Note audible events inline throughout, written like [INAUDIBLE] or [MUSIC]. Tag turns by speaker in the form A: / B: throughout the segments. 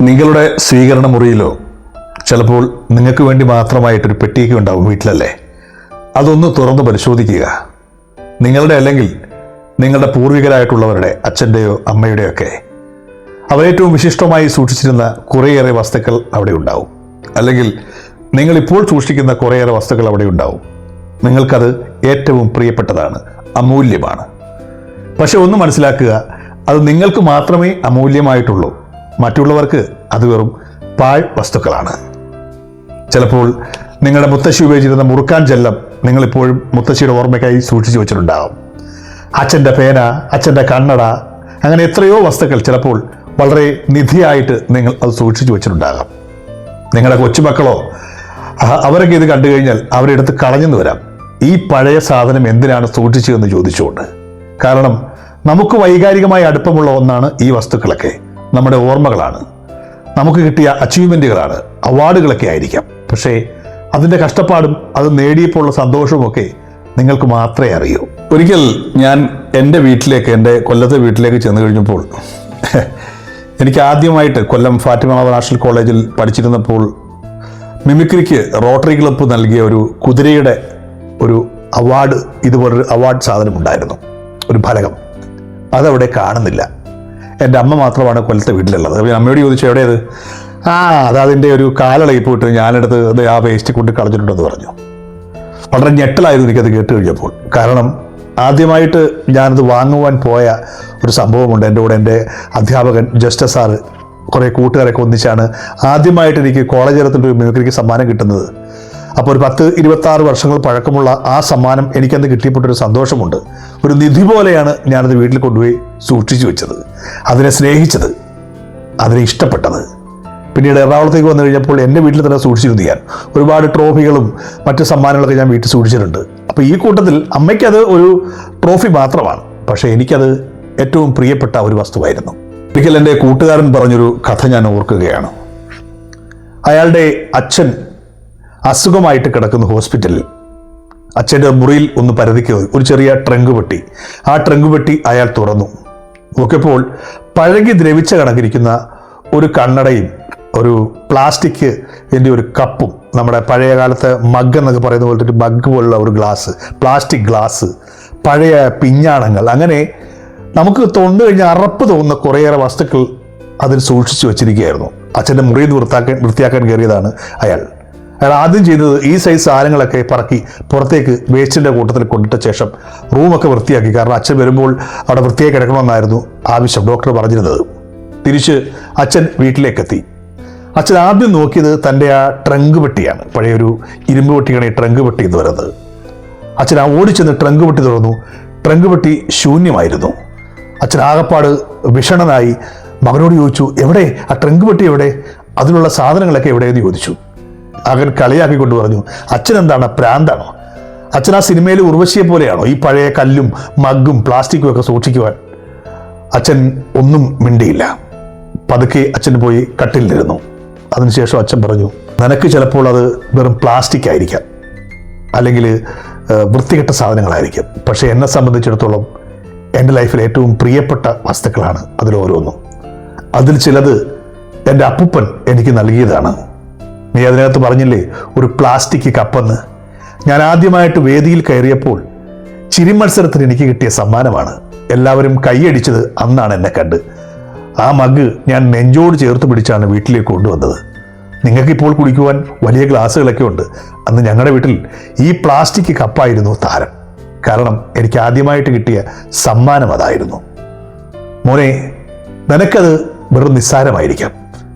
A: നിങ്ങളുടെ സ്വീകരണ മുറിയിലോ ചിലപ്പോൾ നിങ്ങൾക്ക് വേണ്ടി മാത്രമായിട്ടൊരു പെട്ടിയൊക്കെ ഉണ്ടാവും വീട്ടിലല്ലേ? അതൊന്ന് തുറന്ന് പരിശോധിക്കുക. നിങ്ങളുടെ അല്ലെങ്കിൽ നിങ്ങളുടെ പൂർവികരായിട്ടുള്ളവരുടെ അച്ഛന്റെയോ അമ്മയുടെയോ ഒക്കെ. അവരേറ്റവും വിശിഷ്ടമായി സൂക്ഷിച്ചിരുന്ന കുറേയേറെ വസ്തുക്കൾ അവിടെ ഉണ്ടാവും. അല്ലെങ്കിൽ നിങ്ങളിപ്പോൾ സൂക്ഷിക്കുന്ന കുറേയേറെ വസ്തുക്കൾ അവിടെ ഉണ്ടാവും. നിങ്ങൾക്കത് ഏറ്റവും പ്രിയപ്പെട്ടതാണ് അമൂല്യമാണ്. പക്ഷെ ഒന്ന് മനസ്സിലാക്കുക അത് നിങ്ങൾക്ക് മാത്രമേ അമൂല്യമായിട്ടുള്ളൂ. മറ്റുള്ളവർക്ക് അത് വെറും പാഴ് വസ്തുക്കളാണ്. ചിലപ്പോൾ നിങ്ങളുടെ മുത്തശ്ശി ഉപയോഗിച്ചിരുന്ന മുറുക്കാൻ ചെല്ലം നിങ്ങളിപ്പോഴും മുത്തശ്ശിയുടെ ഓർമ്മയ്ക്കായി സൂക്ഷിച്ചു വെച്ചിട്ടുണ്ടാകും അച്ഛന്റെ പേന അച്ഛന്റെ കണ്ണട അങ്ങനെ എത്രയോ വസ്തുക്കൾ ചിലപ്പോൾ വളരെ നിധിയായിട്ട് നിങ്ങൾ അത് സൂക്ഷിച്ചു വെച്ചിട്ടുണ്ടാകാം. നിങ്ങളുടെ കൊച്ചുമക്കളോ അവരൊക്കെ ഇത് കണ്ടു കഴിഞ്ഞാൽ അവരെടുത്ത് കളഞ്ഞെന്ന് വരാം. ഈ പഴയ സാധനം എന്തിനാണ് സൂക്ഷിച്ചതെന്ന് ചോദിച്ചുകൊണ്ട്. കാരണം നമുക്ക് വൈകാരികമായി അടുപ്പമുള്ള ഒന്നാണ് ഈ വസ്തുക്കളൊക്കെ. നമ്മുടെ ഓർമ്മകളാണ്. നമുക്ക് കിട്ടിയ അച്ചീവ്മെന്റുകളാണ് അവാർഡുകളൊക്കെ ആയിരിക്കാം. പക്ഷേ അതിന്റെ കഷ്ടപ്പാടും അത് നേടിയപ്പോഴുള്ള സന്തോഷവുമൊക്കെ നിങ്ങൾക്ക് മാത്രമേ അറിയൂ. ഒരിക്കൽ ഞാൻ എന്റെ വീട്ടിലേക്ക് എന്റെ കൊല്ലത്തെ വീട്ടിലേക്ക് ചെന്ന് കഴിഞ്ഞപ്പോൾ [LAUGHS] എനിക്ക് ആദ്യമായിട്ട് കൊല്ലം ഫാത്തിമ നാഷണൽ കോളേജിൽ പഠിച്ചിരുന്നപ്പോൾ മിമിക്രിക്ക് റോട്ടറി ക്ലബ്ബ് നൽകിയ ഒരു കുതിരയുടെ ഒരു അവാർഡ് ഇതുപോലൊരു അവാർഡ് സാധനം ഉണ്ടായിരുന്നു ഒരു ഫലകം. അതവിടെ കാണുന്നില്ല. എന്റെ അമ്മ മാത്രമാണ് കൊല്ലത്തെ വീട്ടിലുള്ളത്. അപ്പോൾ അമ്മയോട് ചോദിച്ചു എവിടെയത്? ആ അതതിന്റെ ഒരു കാലളയിൽ പോയിട്ട് ഞാനെടുത്ത് ആ വേസ്റ്റ് കൊണ്ട് കളഞ്ഞിട്ടുണ്ടെന്ന് പറഞ്ഞു. വളരെ ഞെട്ടലായിരുന്നു എനിക്കത് കേട്ട് കഴിഞ്ഞപ്പോൾ. കാരണം ആദ്യമായിട്ട് ഞാനത് വാങ്ങുവാൻ പോയ ഒരു സംഭവമുണ്ട് എന്റെ കൂടെ എന്റെ അധ്യാപകൻ ജസ്റ്റസ് സാറ് കുറേ കൂട്ടുകാരൊക്കെ ഒന്നിച്ചാണ് ആദ്യമായിട്ട് എനിക്ക് കോളേജ് തലത്തിൽ ഒരു മിമിക്രിക്ക് സമ്മാനം കിട്ടുന്നത്. അപ്പോൾ ഒരു പത്ത് ഇരുപത്താറ് വർഷങ്ങൾ പഴക്കമുള്ള ആ സമ്മാനം എനിക്കന്ന് കിട്ടിയപ്പെട്ടൊരു സന്തോഷമുണ്ട്. ഒരു നിധി പോലെയാണ് ഞാനത് വീട്ടിൽ കൊണ്ടുപോയി സൂക്ഷിച്ചു വെച്ചത്. അതിനെ സ്നേഹിച്ചത്. അതിനെ ഇഷ്ടപ്പെട്ടത്. പിന്നീട് എറണാകുളത്തേക്ക് വന്നു കഴിഞ്ഞപ്പോൾ എന്റെ വീട്ടിൽ തന്നെ സൂക്ഷിച്ചിരുന്നു ഞാൻ. ഒരുപാട് ട്രോഫികളും മറ്റ് സമ്മാനങ്ങളൊക്കെ ഞാൻ വീട്ടിൽ സൂക്ഷിച്ചിട്ടുണ്ട്. അപ്പോൾ ഈ കൂട്ടത്തിൽ അമ്മയ്ക്കത് ഒരു ട്രോഫി മാത്രമാണ്. പക്ഷേ എനിക്കത് ഏറ്റവും പ്രിയപ്പെട്ട ഒരു വസ്തുവായിരുന്നു. ഒരിക്കൽ എന്റെ കൂട്ടുകാരൻ പറഞ്ഞൊരു കഥ ഞാൻ ഓർക്കുകയാണ്. അയാളുടെ അച്ഛൻ അസുഖമായിട്ട് കിടക്കുന്ന ഹോസ്പിറ്റലിൽ അച്ഛന്റെ മുറിയിൽ ഒന്ന് പരതിക്ക് ഒരു ചെറിയ ട്രങ്ക് പെട്ടി. ആ ട്രങ്ക് പെട്ടി അയാൾ തുറന്നു. നോക്കിയപ്പോൾ പഴകി ദ്രവിച്ച കണക്കിരിക്കുന്ന ഒരു കണ്ണടയും ഒരു പ്ലാസ്റ്റിക് എന്റെ ഒരു കപ്പും നമ്മുടെ പഴയ കാലത്തെ മഗ് എന്നൊക്കെ പറയുന്ന പോലത്തെ ഒരു മഗ് പോലുള്ള ഒരു ഗ്ലാസ് പ്ലാസ്റ്റിക് ഗ്ലാസ് പഴയ പിഞ്ഞാണങ്ങൾ. അങ്ങനെ നമുക്ക് തൊണ്ടു കഴിഞ്ഞ് അറപ്പ് തോന്നുന്ന കുറേയേറെ വസ്തുക്കൾ അതിൽ സൂക്ഷിച്ചു വെച്ചിരിക്കുകയായിരുന്നു. അച്ഛന്റെ മുറിയിൽ നിന്ന് വൃത്താക്കാൻ വൃത്തിയാക്കാൻ കയറിയതാണ് അയാൾ. അയാൾ ആദ്യം ചെയ്തത് ഈ സൈസ് സാധനങ്ങളൊക്കെ പറക്കി പുറത്തേക്ക് വേസ്റ്റിന്റെ കൂട്ടത്തിൽ കൊണ്ടിട്ട ശേഷം റൂമൊക്കെ വൃത്തിയാക്കി. കാരണം അച്ഛൻ വരുമ്പോൾ അവിടെ വൃത്തിയായി കിടക്കണമെന്നായിരുന്നു ആവശ്യം. ഡോക്ടർ പറഞ്ഞിരുന്നത്. തിരിച്ച് അച്ഛൻ വീട്ടിലേക്കെത്തി. അച്ഛൻ ആദ്യം നോക്കിയത് തന്റെ ആ ട്രങ്ക് പെട്ടിയാണ്. പഴയൊരു ഇരുമ്പ് പെട്ടിയാണ് ഈ ട്രങ്ക് പെട്ടി എന്ന് പറയുന്നത്. അച്ഛൻ ആ ഓടിച്ചെന്ന് ട്രങ്ക് പെട്ടി തുറന്നു. ട്രങ്ക് പെട്ടി ശൂന്യമായിരുന്നു. അച്ഛൻ ആകപ്പാട് വിഷണനായി മകനോട് ചോദിച്ചു എവിടെ? ആ ട്രങ്ക് പെട്ടി എവിടെ? അതിലുള്ള സാധനങ്ങളൊക്കെ എവിടെയെന്ന് ചോദിച്ചു. മകൻ കളിയാക്കിക്കൊണ്ട് പറഞ്ഞു അച്ഛൻ എന്താണ് പ്രാന്താണോ? അച്ഛൻ ആ സിനിമയിൽ ഉർവശിയെ പോലെയാണോ? ഈ പഴയ കല്ലും മഗ്ഗും പ്ലാസ്റ്റിക്കും ഒക്കെ സൂക്ഷിക്കുവാൻ അച്ഛൻ ഒന്നും മിണ്ടിയില്ല. പതുക്കെ അച്ഛൻ പോയി കട്ടിലിരുന്നു അതിനുശേഷം അച്ഛൻ പറഞ്ഞു നിനക്ക് ചിലപ്പോൾ അത് വെറും പ്ലാസ്റ്റിക് ആയിരിക്കാം. അല്ലെങ്കിൽ വൃത്തികെട്ട സാധനങ്ങളായിരിക്കും. പക്ഷേ എന്നെ സംബന്ധിച്ചിടത്തോളം എന്റെ ലൈഫിൽ ഏറ്റവും പ്രിയപ്പെട്ട വസ്തുക്കളാണ് അതിലോരോന്നും അതിൽ ചിലത് എന്റെ അപ്പൂപ്പൻ എനിക്ക് നൽകിയതാണ്. നീ അതിനകത്ത് പറഞ്ഞില്ലേ ഒരു പ്ലാസ്റ്റിക് കപ്പെന്ന്. ഞാൻ ആദ്യമായിട്ട് വേദിയിൽ കയറിയപ്പോൾ ചിരി മത്സരത്തിന് എനിക്ക് കിട്ടിയ സമ്മാനമാണ്. എല്ലാവരും കൈയടിച്ചത് അന്നാണ് എന്നെ കണ്ട്. ആ മഗ് ഞാൻ നെഞ്ചോട് ചേർത്ത് പിടിച്ചാണ് വീട്ടിലേക്ക് കൊണ്ടുവന്നത്. നിങ്ങൾക്കിപ്പോൾ കുടിക്കുവാൻ വലിയ ഗ്ലാസ്സുകളൊക്കെ ഉണ്ട്. അന്ന് ഞങ്ങളുടെ വീട്ടിൽ ഈ പ്ലാസ്റ്റിക് കപ്പായിരുന്നു താരം. കാരണം എനിക്ക് ആദ്യമായിട്ട് കിട്ടിയ സമ്മാനം അതായിരുന്നു. മോനെ നിനക്കത് വെറും നിസ്സാരമായിരിക്കാം.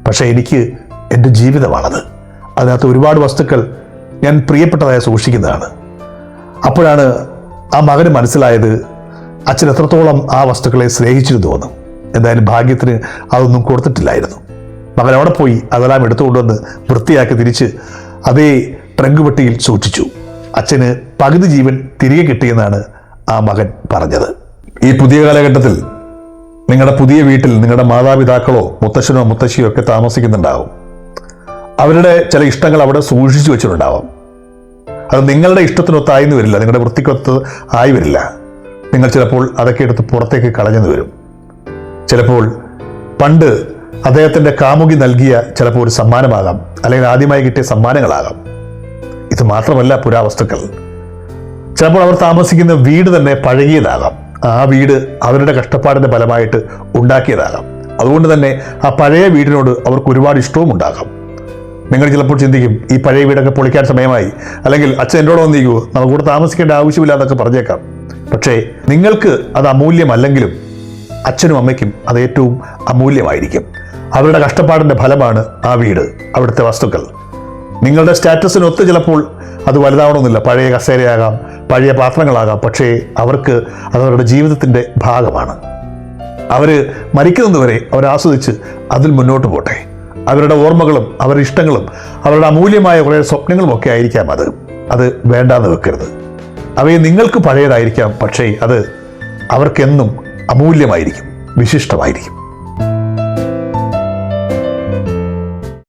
A: പക്ഷേ എനിക്ക് എന്റെ ജീവിതമാണത്. അതിനകത്ത് ഒരുപാട് വസ്തുക്കൾ ഞാൻ പ്രിയപ്പെട്ടതായി സൂക്ഷിക്കുന്നതാണ്. അപ്പോഴാണ് ആ മകന് മനസ്സിലായത് അച്ഛൻ എത്രത്തോളം ആ വസ്തുക്കളെ സ്നേഹിച്ചിരുന്നുവെന്ന് എന്തായാലും ഭാഗ്യത്തിന് അതൊന്നും കൊടുത്തിട്ടില്ലായിരുന്നു. മകൻ അവിടെ പോയി അതെല്ലാം എടുത്തുകൊണ്ടുവന്ന് വൃത്തിയാക്കി തിരിച്ച് അതേ ട്രങ്ക് പെട്ടിയിൽ സൂക്ഷിച്ചു. അച്ഛന് പകുതി ജീവൻ തിരികെ കിട്ടിയെന്നാണ് ആ മകൻ പറഞ്ഞത്. ഈ പുതിയ കാലഘട്ടത്തിൽ നിങ്ങളുടെ പുതിയ വീട്ടിൽ നിങ്ങളുടെ മാതാപിതാക്കളോ മുത്തശ്ശനോ മുത്തശ്ശിയോ ഒക്കെ താമസിക്കുന്നുണ്ടാവും. അവരുടെ ചില ഇഷ്ടങ്ങൾ അവിടെ സൂക്ഷിച്ചു വെച്ചിട്ടുണ്ടാവാം. അത് നിങ്ങളുടെ ഇഷ്ടത്തിനൊത്തായെന്ന് വരില്ല. നിങ്ങളുടെ വൃത്തിക്കൊത്ത് ആയി വരില്ല. നിങ്ങൾ ചിലപ്പോൾ അതൊക്കെ എടുത്ത് പുറത്തേക്ക് കളഞ്ഞെന്ന് വരും. ചിലപ്പോൾ പണ്ട് അദ്ദേഹത്തിന്റെ കാമുകി നൽകിയ ചിലപ്പോൾ ഒരു സമ്മാനമാകാം. അല്ലെങ്കിൽ ആദ്യമായി കിട്ടിയ സമ്മാനങ്ങളാകാം. ഇത് മാത്രമല്ല പുരാവസ്തുക്കൾ. ചിലപ്പോൾ അവർ താമസിക്കുന്ന വീട് തന്നെ പഴകിയതാകാം. ആ വീട് അവരുടെ കഷ്ടപ്പാടിന്റെ ഫലമായിട്ട് ഉണ്ടാക്കിയതാകാം. അതുകൊണ്ട് തന്നെ ആ പഴയ വീടിനോട് അവർക്ക് ഒരുപാട് ഇഷ്ടവും ഉണ്ടാകാം. നിങ്ങൾ ചിലപ്പോൾ ചിന്തിക്കും ഈ പഴയ വീടൊക്കെ പൊളിക്കാൻ സമയമായി. അല്ലെങ്കിൽ അച്ഛൻ എന്നോട് വന്നിരിക്കുമോ നമുക്ക് കൂടെ താമസിക്കേണ്ട ആവശ്യമില്ല എന്നൊക്കെ പറഞ്ഞേക്കാം. പക്ഷേ നിങ്ങൾക്ക് അത് അമൂല്യമല്ലെങ്കിലും അച്ഛനും അമ്മയ്ക്കും അത് ഏറ്റവും അമൂല്യമായിരിക്കും. അവരുടെ കഷ്ടപ്പാടിന്റെ ഫലമാണ് ആ വീട് അവിടുത്തെ വസ്തുക്കൾ. നിങ്ങളുടെ സ്റ്റാറ്റസിനൊത്ത് ചിലപ്പോൾ അത് വലുതാവണമെന്നില്ല. പഴയ കസേരയാകാം പഴയ പാത്രങ്ങളാകാം. പക്ഷേ അവർക്ക് അതവരുടെ ജീവിതത്തിന്റെ ഭാഗമാണ്. അവർ മരിക്കുന്നതുവരെ അവർ ആസ്വദിച്ച് അതിൽ മുന്നോട്ട് പോട്ടെ. അവരുടെ ഓർമ്മകളും അവരുടെ ഇഷ്ടങ്ങളും അവരുടെ അമൂല്യമായ കുറേ സ്വപ്നങ്ങളും ഒക്കെ ആയിരിക്കാം അത്. അത് വേണ്ടാന്ന് വെക്കരുത്. അവയെ നിങ്ങൾക്ക് പഴയതായിരിക്കാം പക്ഷേ അത് അവർക്കെന്നും അമൂല്യമായിരിക്കും വിശിഷ്ടമായിരിക്കും.